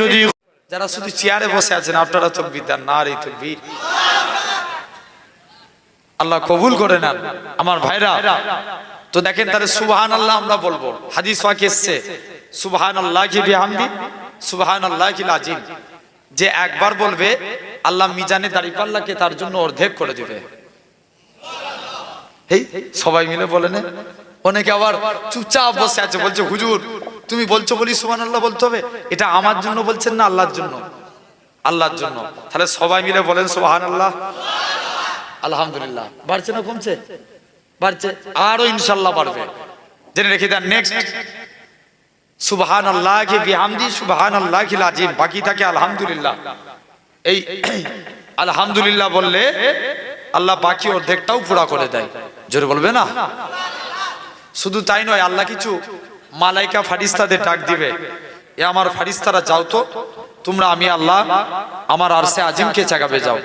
যদি যারা শুধু চেয়ারে বসে আছেন, আপনারা না রে আল্লাহ কবুল করে নেন। আমার ভাইরা, তো দেখেন তাহলে সুবহান আল্লাহ আমরা বলব। হাদিস এসছে সুবহান আল্লাহ কি বিহামদি সুবহান আল্লাহ কি যে একবার বলবে, আল্লাহ মিজানে দাড়ি পাল্লাকে তার জন্য অর্ধেক করে দিবে। এই সবাই মিলে বলে না। অনেকে আবার চুপচাপ বসে আছে, বলছে, হুজুর, তুমি বলছো বলি সুবহান আল্লাহ বলতে হবে। এটা আমার জন্য বলছেন না আল্লাহর জন্য? আল্লাহর জন্য। তাহলে সবাই মিলে বলেন সুবহান আল্লাহ আলহামদুলিল্লাহ। বাড়ছে না কমছে? বাড়ছে। আরও ইনশাল্লাহ বাড়বে। জেনে রেখে দেন নেক্সট সুবহান আল্লাহ বিহামদি সুবহান আল্লাহ কি লাজিম। বাকি থাকে আলহামদুলিল্লাহ। এই আলহামদুলিল্লাহ বললে আল্লাহ বাকি অর্ধেকটাও পুরা করে দেয়। জোরে বলবে না? শুধু তাই নয়, আল্লাহ কিছু মালাইকা ফারিস্তাদের ডাক দিবে। এ আমার ফারিস্তারা যাও তো, তোমরা আমি আল্লাহ আমার আরসে আজিমকে চাগাবে যাও।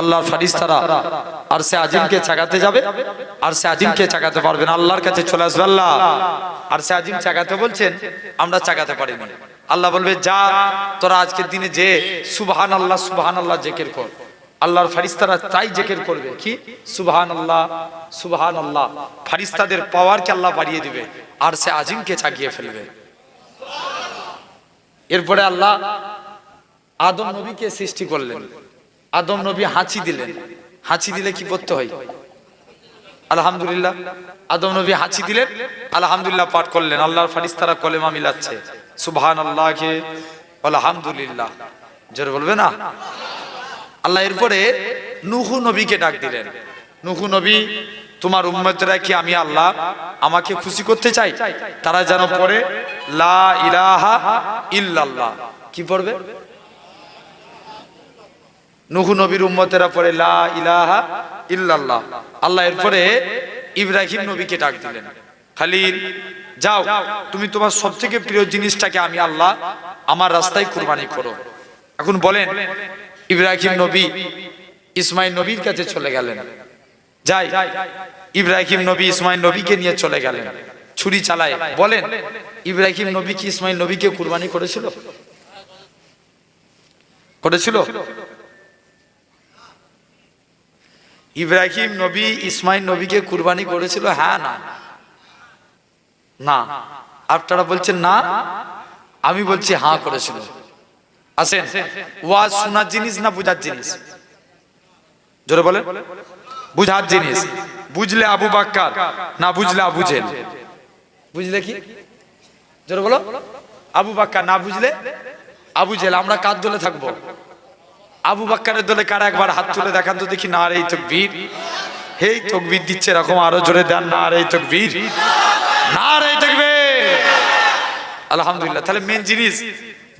আল্লাহর ফারিস্তারা আর সে আজিমকে চাগাতে যাবে, আর সে আজিমকে চাগাতে পারবে না। আল্লাহর কাছে চলে আসবে আল্লাহ। আর সে আজিম চাগাতে বলছেন, আমরা চাগাতে পারিনি। আল্লাহ বলবে, যা, তোরা আজকের দিনে যে সুবহান আল্লাহ সুবহান আল্লাহ জেকের কর। আল্লাহর ফারিস্তারা তাই জেকের করবে। কি? সুবহান আল্লাহ সুবহান আল্লাহ ফারিস্তাদের পাওয়ারকে আল্লাহ বাড়িয়ে দিবে, আর সে আজিমকে চাগিয়ে ফেলবে। এরপরে আল্লাহ আদম নবীকে সৃষ্টি করলেন। আদম নবী হাঁচি দিলেন। হাঁচি দিলে কি করতে হয়? আলহামদুলিল্লাহ। আদম নবী হাঁচি দিলেন, আলহামদুলিল্লাহ পাঠ করলেন। আল্লাহর ফারিস্তারা কলেমা মিলাচ্ছে। সুবহান আল্লাহকে আলহামদুলিল্লাহ। জোরে বলবে না? আল্লাহ এরপরে নুহু নবীকে ডাক দিলেন। নুহু নবী, তোমার উম্মতরা কি আমি আল্লাহ? আমাকে খুশি করতে চাই তারা যেন পড়ে, লা ইলাহা ইল্লাল্লাহ। কি পড়বে? নুহু নবীর উম্মতেরা পড়ে, লা ইলাহা ইল্লাল্লাহ। আল্লাহ এরপরে ইব্রাহিম নবীকে ডাক দিলেন। খালিল, যাও, তুমি তোমার সবথেকে প্রিয় জিনিসটাকে আমি আল্লাহ আমার রাস্তায় কুরবানি করো। এখন বলেন, ইব্রাহিম নবী ইসমাইল নবীর কাছে চলে গেলেন। যাই, ইব্রাহিম নবী ইসমাইল নবীকে নিয়ে চলে গেলেন। ছুরি চালায়, বলেন, ইব্রাহিম নবী কি ইসমাইল নবীকে কুরবানি করেছিল? করেছিল? ইব্রাহিম নবী, ইসমাইল নবীকে কুরবানি করেছিল? হ্যাঁ না। না। আপনারা বলছেন না। আমি বলছি হ্যাঁ করেছিল। আসেন। ওয়াজ শোনার জিনিস না বুঝার জিনিস? জোরে বলেন। বুঝার জিনিস। বুঝলে আবু বাক্কার, না বুঝলে আবু জেল। বুঝলে কি? জোরে বলো। আবু বাক্কার, না বুঝলে আবু জেল। আমরা কার দলে থাকব। আবু বাক্কারের দলে কারা একবার হাত তুলে দেখান তো দেখি, না এই তকবীর। এই তকবীর দিচ্ছে এরকম আরও জোরে দেন, না এই তকবীর। না এই তকবীর। আলহামদুলিল্লাহ, তাহলে মেন জিনিস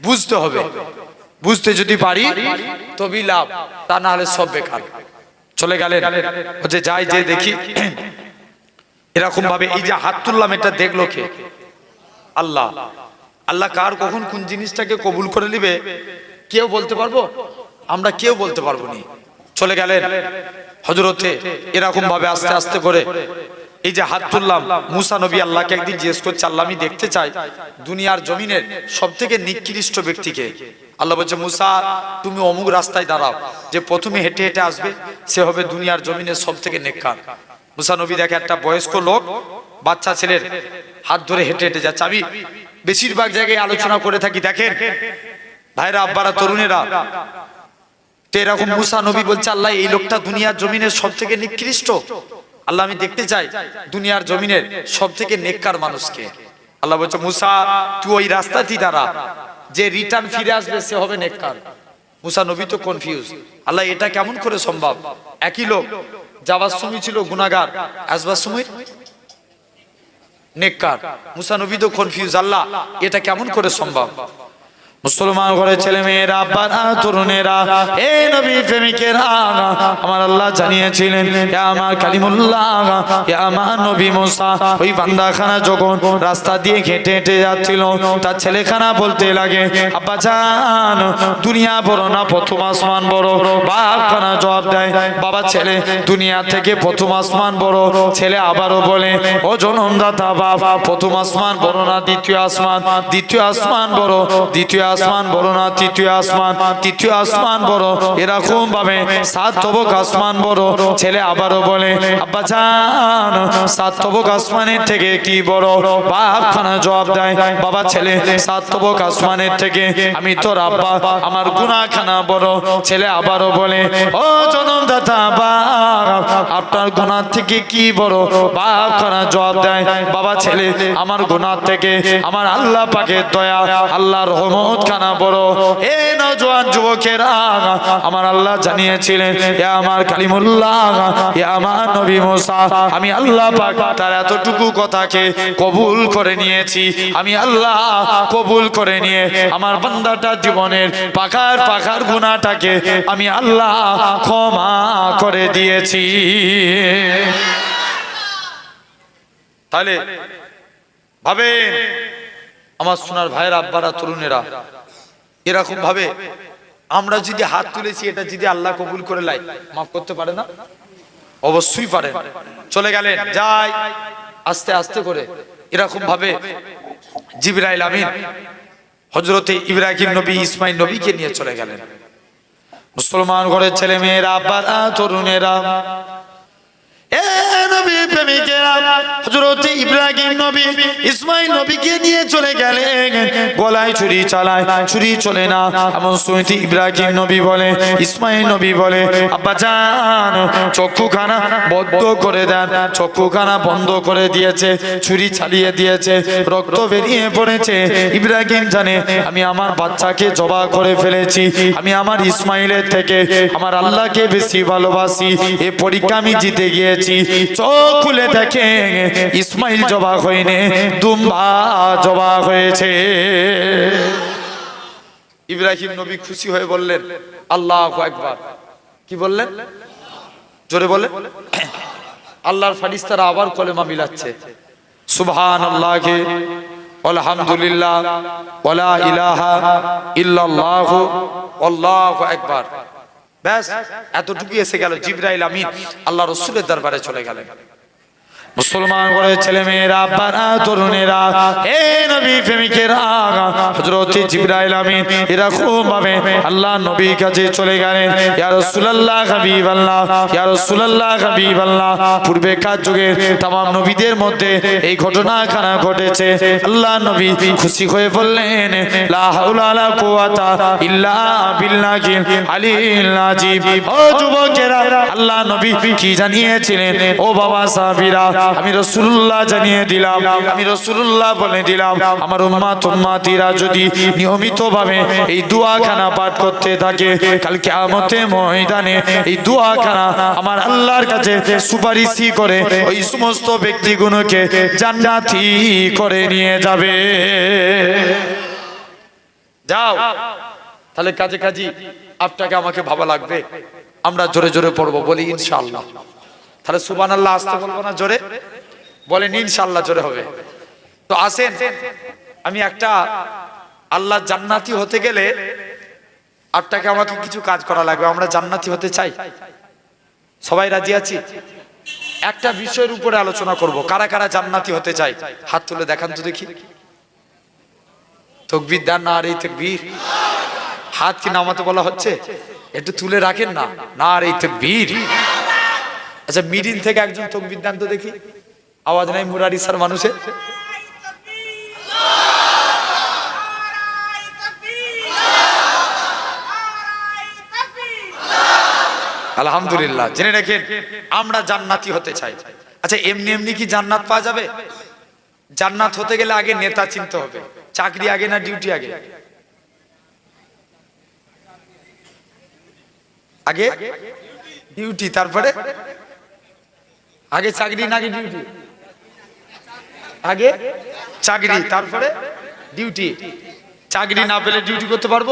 বুঝতে হবে। বুঝতে যদি পারি, তবেই লাভ, তা না হলে সব বেকার। চলে গেলেন। হচ্ছে যাই, যে দেখি। এরকম ভাবে এই যে হাত তুললাম, এটা দেখল কে? আল্লাহ। আল্লাহ কার কখন কোন জিনিসটাকে কবুল করে নিবে, কেউ বলতে পারব? আমরা কেউ বলতে পারব নি। চলে গেলেন। হজরতে এরকম ভাবে আস্তে আস্তে করে এই যে হাত তুললাম, মুসা নবী আল্লাহকে একদিন জিজ্ঞেস করছে, আল্লাহ, আমি দেখতে চাই দুনিয়ার জমিনের সব থেকে নিকৃষ্ট ব্যক্তিকে। আল্লাহ বলছে, মুসা, তুমি অমুক রাস্তায় দাঁড়াও, যে প্রথমে হেঁটে হেঁটে আসবে, সে হবে দুনিয়ার জমিনের সব থেকে নেককার। মুসা নবী দেখে একটা বয়স্ক লোক, বাচ্চা ছেলের হাত ধরে হেঁটে হেঁটে যাচ্ছে। আমি বেশিরভাগ জায়গায় আলোচনা করে থাকি, দেখেন, ভাইরা, আব্বারা, তরুণেরা এরকম মুসা নবী বলছে, আল্লাহ, এই লোকটা দুনিয়ার জমিনের সব থেকে নিকৃষ্ট। আল্লাহ, আমি দেখতে চাই, দুনিয়ার জমিনের সব থেকে নেককার মানুষকে। আল্লাহ বলছে, মুসা, তুই ওই রাস্তাতেই দাঁড়া। যে রিটার্ন ফিরে আসবে, সে হবে নেককার। মুসা নবী তো কনফিউজ আল্লাহ, এটা কেমন করে সম্ভব? একই লোক যাবার সময় ছিল গুনাগার আসবার সময় নেককার। মুসা নবী তো কনফিউজ আল্লাহ, এটা কেমন করে সম্ভব? মুসলমান ঘরে ছেলে মেয়েরা, আব্বারা তরুণেরা, এ নবী প্রেমিকেরা, আমার আল্লাহ জানিয়েছিলেন এ আমার কালিমুল্লাহ এ আমার নবী মোসা। ওই বান্দাখানা যখন রাস্তা দিয়ে হেঁটে হেঁটে যাচ্ছিল, তার ছেলেখানা বলতে লাগে, আব্বা জান, দুনিয়া বড় না প্রথম আসমান বড়? বাপ খানা জবাব দেয়, বাবা ছেলে, দুনিয়া থেকে প্রথম আসমান বড়। ছেলে আবারও বলে, ও জনমদাতা বাপ, প্রথম আসমান বড় না দ্বিতীয় আসমান? দ্বিতীয় আসমান বড়, দ্বিতীয় আসমান বড় না, তৃতীয় আসমান তৃতীয় আসমান বড় এরকম ভাবে সাত তবক আসমান বড় ছেলে আবারও বলে, আব্বা জান সাত তবক আসমানের থেকে কি বড় বাপ খানা জবাব দেয়, বাবা ছেলে সাত তবক আসমানের থেকে আমি তোর আব্বা, আমার গুনা খানা বড় ছেলে আবারও বলে, ও জনমদাতা, বাপ, আপনার গুনার থেকে কি বড় বাপ খানা জবাব দেয়, বাবা ছেলে, আমার গুনার থেকে আমার আল্লাহ পাকের দয়া আল্লাহ রহমত খানা বড়। এ নজওয়ান যুবকেরা, আমার আল্লাহ জানিয়েছিলেন, এ আমার কালিমুল্লাহ, এ আমার নবী মুসা, আমি আল্লাহ পাক তার এতটুকু কথাকে কবুল করে নিয়েছি। আমি আল্লাহ কবুল করে নিয়ে আমার বান্দাটা জীবনের পাখার পাখার গুণাটাকে আমি আল্লাহ ক্ষমা করে দিয়েছি। তাহলে, ভাবেন আমার সোনার ভাইয়ের, আব্বারা, তরুণেরা, এরকম ভাবে আমরা যদি হাত তুলেছি, এটা যদি আল্লাহ কবুল করে লাই মাফ করতে পারে না? অবশ্যই পারে। চলে গেলেন, যাই, আস্তে আস্তে করে এরকম ভাবে জিবরাইল আমিন হজরতে ইব্রাহিম নবী, ইসমাইল নবীকে নিয়ে চলে গেলেন। মুসলমান ঘরের ছেলে মেয়েরা আব্বারা, তরুণেরা ছুরি বন্ধ করে দিয়েছে, ছুরি চালিয়ে দিয়েছে, রক্ত বেরিয়ে পড়েছে। ইব্রাহিম জানে, আমি আমার বাচ্চাকে জবা করে ফেলেছি। আমি আমার ইসমাইলের থেকে, আমার আল্লাহকে বেশি ভালোবাসি। এ পরীক্ষা আমি জিতে গিয়েছি চোখ খুলে দেখে ইসমাইল জবা হয়নি, দুম্বা জবা হয়েছে। ইব্রাহিম নবী খুশি হয়ে বললেন, আল্লাহ একবার কি বললেন? জোরে বলে আল্লাহর ফারিস্তারা আবার কলেমা মিলাচ্ছে। সুবহান আল্লাহকে আলহামদুলিল্লাহ ওয়ালা ইলাহা ইল্লাল্লাহ, আল্লাহু আকবার। ব্যাস এতটুকু এসে গেল জিব্রাইল আমিন। আল্লাহ রসুলের দরবারে চলে গেলেন। মুসলমান করে ছেলে মেয়েরা আব্বারা তরুণেরা হে নবী প্রেমিকেরা হযরত জিবরাইল আমিন এরকম ভাবে আল্লাহ নবীর কাছে চলে গেলেন ইয়া রাসূলুল্লাহ হাবিবাল্লাহ ইয়া রাসূলুল্লাহ হাবিবাল্লাহ পূর্বে কার যুগের तमाम নবীদের মধ্যে এই ঘটনাখানা ঘটেছে আল্লাহ নবী খুশি হয়ে বললেন লা হাওলা লা কুওয়াতা ইল্লা বিল্লাহিল আলিল আজিম ও যুবকেরা আল্লাহ নবী কি জানিয়েছিলেন ও বাবা সাহাবীরা আমি রসুল্লাহ জানিয়ে দিলাম, আমি রসুল্লাহ বলে দিলাম, আমার উম্মাত উম্মাতিরা যদি নিয়মিত ভাবে এই দুয়াখানা পাঠ করতে থাকে কালকে আমতে ময়দানে এই দুয়াখানা আমার আল্লাহর কাছে সুপারিশি করে, ওই সমস্ত ব্যক্তিগুলোকে জান্নাতি করে নিয়ে যাবে। যাও, তাহলে কাজে কাজী আপনাকে আমাকে ভাবা লাগবে, আমরা জোরে জোরে পড়ব, বলি ইনশাআল্লাহ। তাহলে সুবান আল্লাহ আসতে বলব না? জোরে? বলেন ইনশাল্লাহ জোরে হবে। তো আসেন, আমি একটা আল্লাহ জান্নাতি হতে গেলে আপনাকে আমাকে কিছু কাজ করা লাগবে, আমরা জান্নাতি হতে চাই। সবাই রাজি আছি? একটা বিষয়ের উপরে আলোচনা করব, কারা কারা জান্নাতি হতে চাই হাত তুলে দেখান তো দেখি। তকবির দেন না আর এই তকবির? হাত কি নামাতে বলা হচ্ছে? একটু তুলে রাখেন না। না আর এই তকবির? আচ্ছা মিডিল থেকে একজন তকবির দেন দেখি। আওয়াজ নাই মুরারি স্যার মানুষের? আলহামদুলিল্লাহ, জেনে রেখেন, আমরা জান্নাতি হতে চাই। আচ্ছা এমনি এমনি কি জান্নাত পাওয়া যাবে? জান্নাত হতে গেলে আগে নেতা চিনতে হবে। চাকরি আগে না ডিউটি আগে? আগে? ডিউটি, তারপরে? আগে চাকরি না আগে ডিউটি আগে চাকরি, তারপরে ডিউটি চাকরি না পেলে ডিউটি করতে পারব?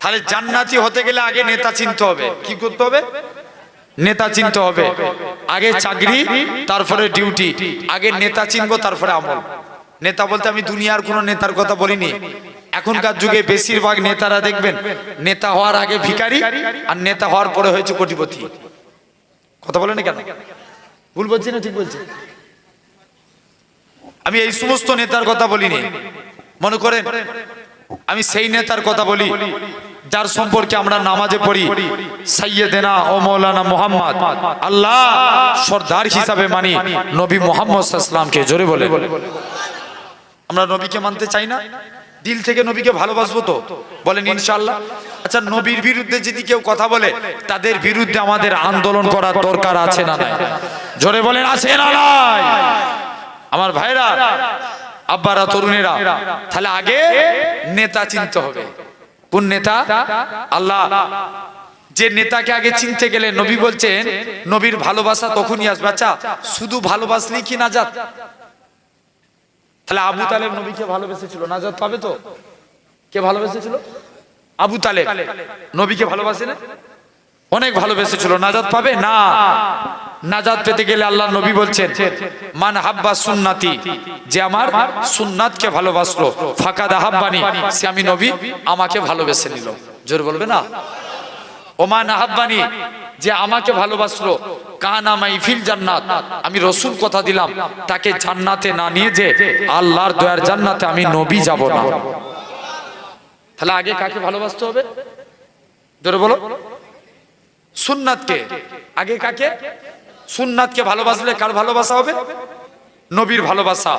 তাহলে জান্নাতি হতে গেলে আগে নেতা চিনতে হবে। কি করতে হবে? নেতা চিনতে হবে। আগে চাকরি, তারপরে ডিউটি আগে নেতা চিনবো, তারপরে আমল। নেতা বলতে আমি দুনিয়ার কোনো নেতার কথা বলিনি। এখনকার যুগে বেশিরভাগ নেতারা দেখবেন, নেতা হওয়ার আগে ভিখারি, আর নেতা হওয়ার পরে হয়েছে কোটিপতি। কথা বলেন কেন? ভুল বলছি না, ঠিক বলছি। আমি এই সমস্ত নেতার কথা বলিনি। মনে করেন, আমি সেই নেতার কথা বলি, যার সম্পর্কে আমরা নামাজে পড়ি। সাইয়েদেনা ও মৌলানা মোহাম্মদ, আল্লাহ সর্দার হিসাবে মানি নবী মোহাম্মদ ইসলামকে জোরে বলে আমরা নবীকে মানতে চাই না? দিল থেকে নবীকে ভালোবাসবো তো? বলেন ইনশাল্লাহ আচ্ছা নবীর বিরুদ্ধে যদি কেউ কথা বলে, তাদের বিরুদ্ধে আমাদের আন্দোলন করার দরকার আছে না নাই? জোরে বলেন, আছে না নাই? আমার ভাইরা, আব্বারা, তরুণেরা, তাহলে আগে নেতা চিনতে হবে। কোন নেতা? আল্লাহ। যে নেতাকে আগে চিনতে গেলে নবী বলছেন, নবীর ভালোবাসা তখনই আসবে। আচ্ছা শুধু ভালোবাসলেই কি নাজাত? তাহলে আবু তালেব নবীকে ভালোবেসেছিল? নাজাত পাবে তো? কে ভালোবেসেছিল? আবু তালেব। নবীকে ভালোবাসে না? অনেক ভালোবেসেছিল। নাজাত পাবে? না। নাজাত পেতে গেলে আল্লাহ নবী বলছেন, মান হাব্বা সুন্নাতি যে আমার সুন্নাতকে ভালোবাসলো। ফাঁকা দাহাব্বানি সে আমি নবী, আমাকে ভালোবেসে নিল। জোর বলবে না? ওমান আহাব্বানি যে আমাকে ভালোবাসলো জান্নাত। আমি রসুল কথা দিলাম, তাকে জান্নাতে না নিয়ে যে আল্লাহর দয়ার জান্নাতে আমি নবী যাব না। তাহলে আগে কাকে ভালোবাসতে হবে? ধরে বলো। সুন্নাতকে। আগে কাকে? সুন্নাতকে ভালোবাসলে কার ভালোবাসা হবে? নবীর ভালোবাসা।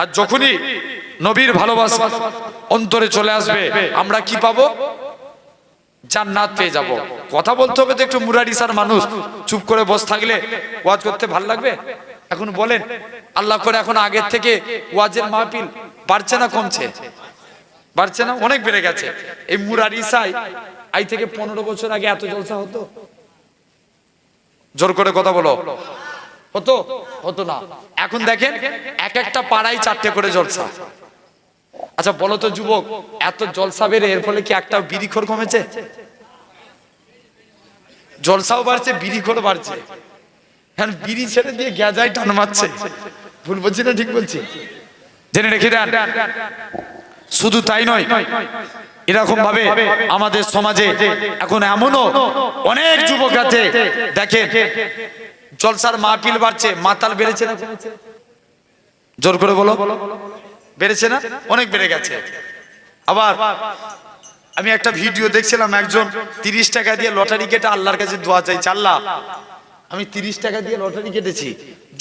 আর যখনই নবীর ভালোবাসা অন্তরে চলে আসবে, আমরা কি পাবো? জান্নাত পেয়ে যাব। কথা বলতে হবে তো একটু মুরারি সার মানুষ। চুপ করে বসে থাকলে ওয়াজ করতে ভালো লাগবে? এখন বলেন, আল্লাহ করে এখন আগের থেকে ওয়াজের মাহফিল বাড়ছে না কমছে? বাড়ছে না? অনেক বেড়ে গেছে। এই মুরারি সাই আই থেকে পনেরো বছর আগে এত জলসা হতো? জোর করে কথা বলো। হতো? হতো না। এখন দেখেন, এক একটা পাড়ায় চারটে করে জলসা। আচ্ছা বলো তো যুবক, এত জলসা বেড়ে এর ফলে কি একটা বিড়িখোর কমেছে? জলসাও বাড়ছে বিড়িখোর বাড়ছে। এখন বিড়ি ছেড়ে দিয়ে গ্যাজাই টান মারছে। ভুল বলছি না, ঠিক বলছি? জেনে রেখে দেন। শুধু তাই নয় এরকম ভাবে আমাদের সমাজে এখন এমনও অনেক যুবক আছে, দেখেন, জলসার মাহফিল বাড়ছে, মাতাল বেড়েছে না? জোর করে বলো। বেড়েছে না? অনেক বেড়ে গেছে। আবার আমি একটা ভিডিও দেখছিলাম, একজন তিরিশ টাকা দিয়ে লটারি কেটে আল্লাহর কাছে দোয়া চাইছে। আল্লাহ, আমি তিরিশ টাকা দিয়ে লটারি কেটেছি।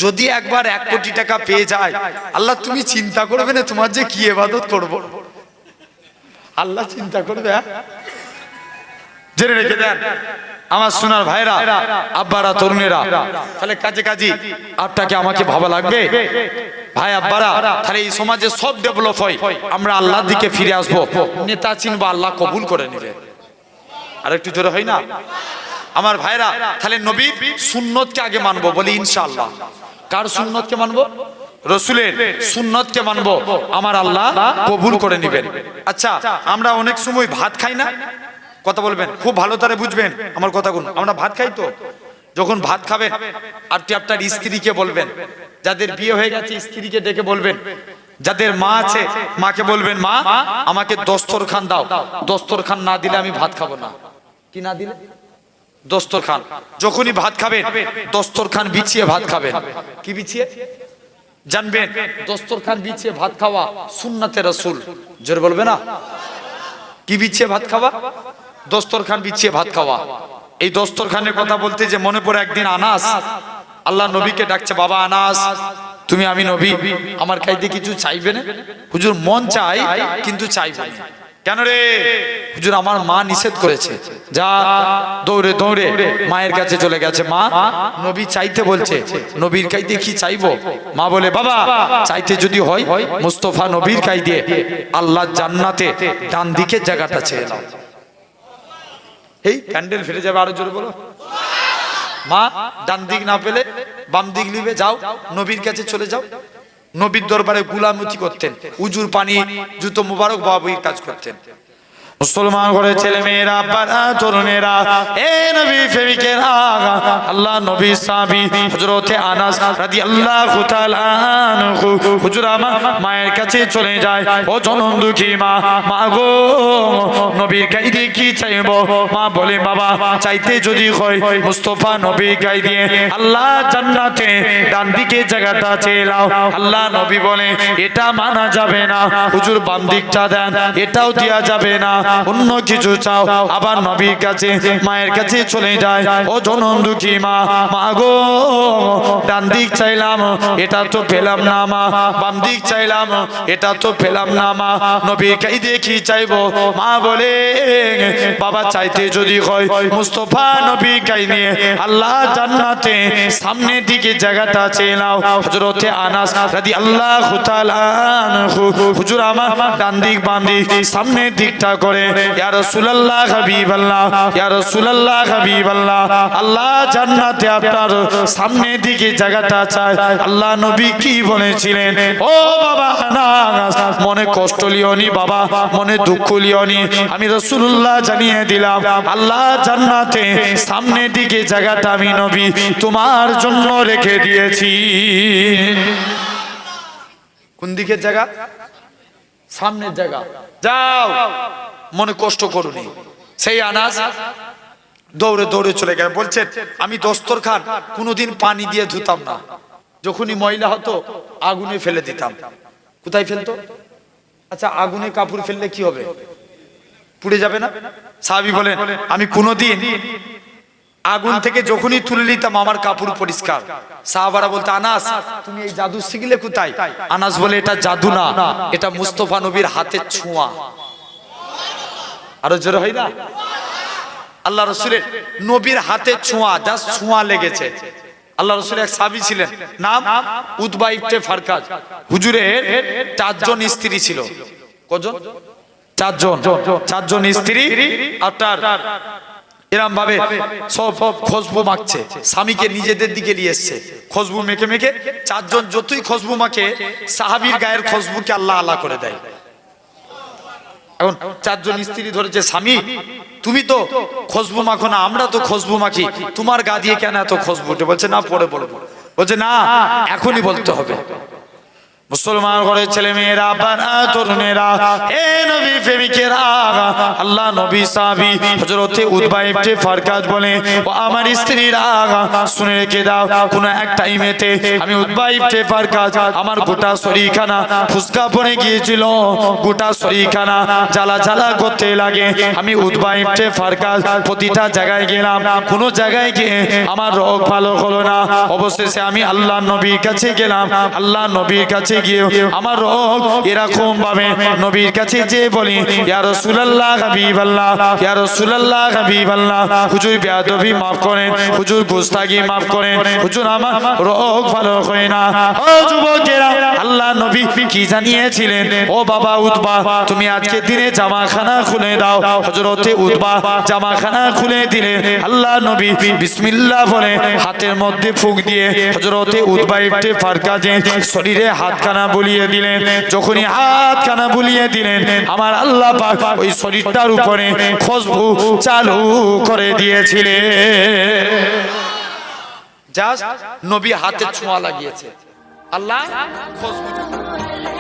যদি একবার এক কোটি টাকা পেয়ে যায়, আল্লাহ তুমি চিন্তা করবে না তোমার যে কি এবাদত করব? আল্লাহ চিন্তা করবে হ্যাঁ? জেনে রেখে দেন। আমার সোনার ভাইরা আব্বারা তরুণেরা তাহলে কাজে কাজে আপনাকে আমাকে ভাবা লাগবে? ভাই আব্বারা তাহলে এই সমাজে সব ডেভেলপ হয়। আমরা আল্লাহর দিকে ফিরে আসব। নেতা চিনবো আল্লাহ কবুল করে নেবে। আর একটু জোরে হয় না? আমার ভাইরা তাহলে নবীর সুন্নতকে আগে মানবো বলি ইনশাআল্লাহ। কার সুন্নতকে মানবো? রসুলের সুন্নতকে মানবো। আমার আল্লাহ কবুল করে নেবেন। আচ্ছা আমরা অনেক সময় ভাত খাই না। কথা বলবেন, খুব ভালো তারে বুঝবেন। আমার কথা কোন? আমরা ভাত খাই তো? যখন ভাত খাবেন আপনি আপনার স্ত্রীকে বলবেন, যাদের বিয়ে হয়ে গেছে, স্ত্রীকে ডেকে বলবেন, যাদের মা আছে, মাকে বলবেন, মা, আমাকে দস্তর খান দাও। দস্তর খান না দিলে আমি ভাত খাব না। কি না দিলে? দস্তর খান যখনই ভাত খাবেন, দস্তরখান বিছিয়ে ভাত খাবেন। কি বিছিয়ে? জানবেন দস্তর খান বিছিয়ে ভাত খাওয়া সুন্নাতে রসুল। জোর বলবে না? কি বিছিয়ে ভাত খাওয়া? দস্তরখান বিছিয়ে ভাত খাওয়া। এই দস্তরখানের কথা বলতে যে মনে পড়ে একদিন আনাস, আল্লাহ নবীকে ডাকছে, বাবা আনাস, তুমি আমি নবী, আমার খাইতে কিছু চাইবে না? হুজুর, মন চাই, কিন্তু চাইবে না। কেন রে? হুজুর, আমার মা নিষেধ করেছে। যা, দৌড়ে দৌড়ে। মায়ের কাছে চলে গেছে, মা, নবী চাইতে বলছে, নবীর কাইতে কি চাইব? মা বলে, বাবা, চাইতে যদি হয়, মুস্তফা নবীর কাইতে, আল্লাহ জান্নাতে ডান দিকের জায়গাটা ছেড়ে দাও। এই ক্যান্ডেল ফেটে যাবে আরও জোরে বলো। মা, ডান দিক না পেলে বাম দিক নিবে, যাও, নবীর কাছে চলে যাও। নবীর দরবারে গুলামতি করতেন, উজুর পানি, জুতো মুবারক বাবুই কাজ করতেন। মুসলমান করে ছেলে মেয়েরা বাড়া তরুণেরা, এ নবী প্রেমিকেরা আল্লাহ নবী সাহাবী হযরতে আনাস রাদিয়াল্লাহু তাআলা আনহু, হুজুর আমার মায়ের কাছে চলে যায়, ও জনম দুঃখী মা মা গো, নবীর গাইদে কি চাইব? মা বলে, বাবা, চাইতে যদি হয় মুস্তফা নবী গাই দিয়ে আল্লাহ জান্নাতে ডান দিকে জায়গাটা চেলাও আল্লাহ নবী বলে, এটা মানা যাবে না। হুজুর বাম দিকটা দেন, এটাও দেওয়া যাবে না। অন্য কিছু চাও আবার নবীর কাছে মায়ের কাছে চলে যায় ও জনম দুঃখী মা মা গো ডান দিক চাইলাম এটা তো পেলাম না মা বাম দিক চাইলাম এটা তো পেলাম না মা নবীর কাই দেখি চাইব মা বলে বাবা চাইতে যদি হয় মুস্তফা নবী কাই নিয়ে আল্লাহ জান্নাতে সামনের দিকে জায়গাটা চেলাও হযরতে আনাস রাদিয়াল্লাহু তাআলা আনহু হুজুর আমার ডান দিক বাম দিক সামনের দিকটা করে ইয়া রাসূলুল্লাহ হাবিবাল্লাহ, ইয়া রাসূলুল্লাহ হাবিবাল্লাহ। আল্লাহ জান্নাতে আপনার সামনের দিকে জায়গাটা চায়। আল্লাহ নবী কি বলেছিলেন? ও বাবা আনাস মনে কষ্ট লিওনি বাবা, মনে দুঃখ লিওনি। আমি রাসূলুল্লাহ জানিয়ে দিলাম, আল্লাহ জান্নাতে সামনের দিকে জায়গাটা আমি নবী তোমার জন্য রেখে দিয়েছি। কোন দিকের জায়গা? সামনের জায়গা। যাও। মনে কষ্ট করুনি। সেই আনাজ দৌড়ে দৌড়ে চলে গেল। বলছেন আমি দস্তর খান কোনোদিন পানি দিয়ে ধুতাম না। যখনই ময়লা হতো, আগুনে ফেলে দিতাম। কোথায় ফেলতো? আচ্ছা আগুনে কাপড় ফেললে কি হবে? পুড়ে যাবে না? সাহাবি বলেন, আমি কোনোদিন আগুন থেকে যখনই তুলে নিতাম, আমার কাপড় পরিষ্কার। সাহাবারা বলতে আনাস তুমি এই জাদু শিখলে কোথায়? আনাস বলে, এটা জাদু না, এটা মুস্তফা নবীর হাতের ছোঁয়া। আরও জোরে হয় না? আল্লাহ রসুলের নবীর হাতে ছোঁয়া যা ছোঁয়া লেগেছে। আল্লাহ রসুল এক সাবি ছিলেন, নাম উদ্বা ইবনে ফারকাজ। হুজুরের চারজন স্ত্রী ছিল। কজন? চারজন। চারজন স্ত্রী আপনার এরম ভাবে সব খুশবু মাখছে। স্বামীকে নিজেদের দিকে নিয়ে এসছে। খুশবু মেখে মেখে চারজন যতই খুশবু মাখে, সাহাবীর গায়ের খুশবুকে আল্লাহ আল্লাহ করে দেয়। এখন চারজন স্ত্রী ধরেছে, স্বামী, তুমি তো খসবু মাখো না, আমরা তো খসবু মাখি, তোমার গা দিয়ে কেন এত খসবু বলছে, না, পরে বলব। বলছে, না, এখনই বলতে হবে। মুসলমান ঘরের ছেলে মেয়েরা বানা তরুণেরা, এ নবী প্রেমিকেরা, আল্লাহ নবী সাহাবী হযরতে উতবা ইবনে ফারকাজ বলে ও আমার স্ত্রীরা, শুনে রেখে দাও, কোন এক টাইমেতে আমি উতবা ইবনে ফারকাজ, আমার গোটা শরীরখানা ফুসকা পড়ে গিয়েছিল, গোটা শরীরখানা জ্বালা জ্বালা করতে লাগে। আমি উতবা ইবনে ফারকাজ প্রতিটা জায়গায় গেলাম, কোনো জায়গায় গিয়ে আমার রোগ ভালো হলো না। অবশেষে আমি আল্লাহ নবীর কাছে গেলাম, আল্লাহ নবীর কাছে গিয়ে আমার রোগ এরকম ভাবে নবীর কাছে যে বলি, ইয়া রাসূলুল্লাহ, হাবিবাল্লাহ, ইয়া রাসূলুল্লাহ, হাবিবাল্লাহ। হুজুর বেয়াদবি maaf করেন, হুজুর গোস্তাগি maaf করেন, হুজুর আমার রোগ ভালো হয় না। ও যুবকেরা কি জানিয়েছিলেন? ও বাবা, উতবা, তুমি আজকে দিনে জামাখানা খুলে দাও। হযরতে উতবা জামাখানা খুলে দিলে আল্লাহ নবী বিসমিল্লাহ বলে হাতের মধ্যে ফুক দিয়ে হযরতে উতবা ইবনে ফারকাজে শরীরে হাতখানা বুলিয়ে দিলেন। যখনই হাতখানা বুলিয়ে দিলেন, আমার আল্লাহ পাক ওই শরীরটার উপরে খুশবু চালু করে দিয়েছিলেন। জাস্ট নবী হাতে ছোঁয়া লাগিয়েছে। আল্লাহ খুশবু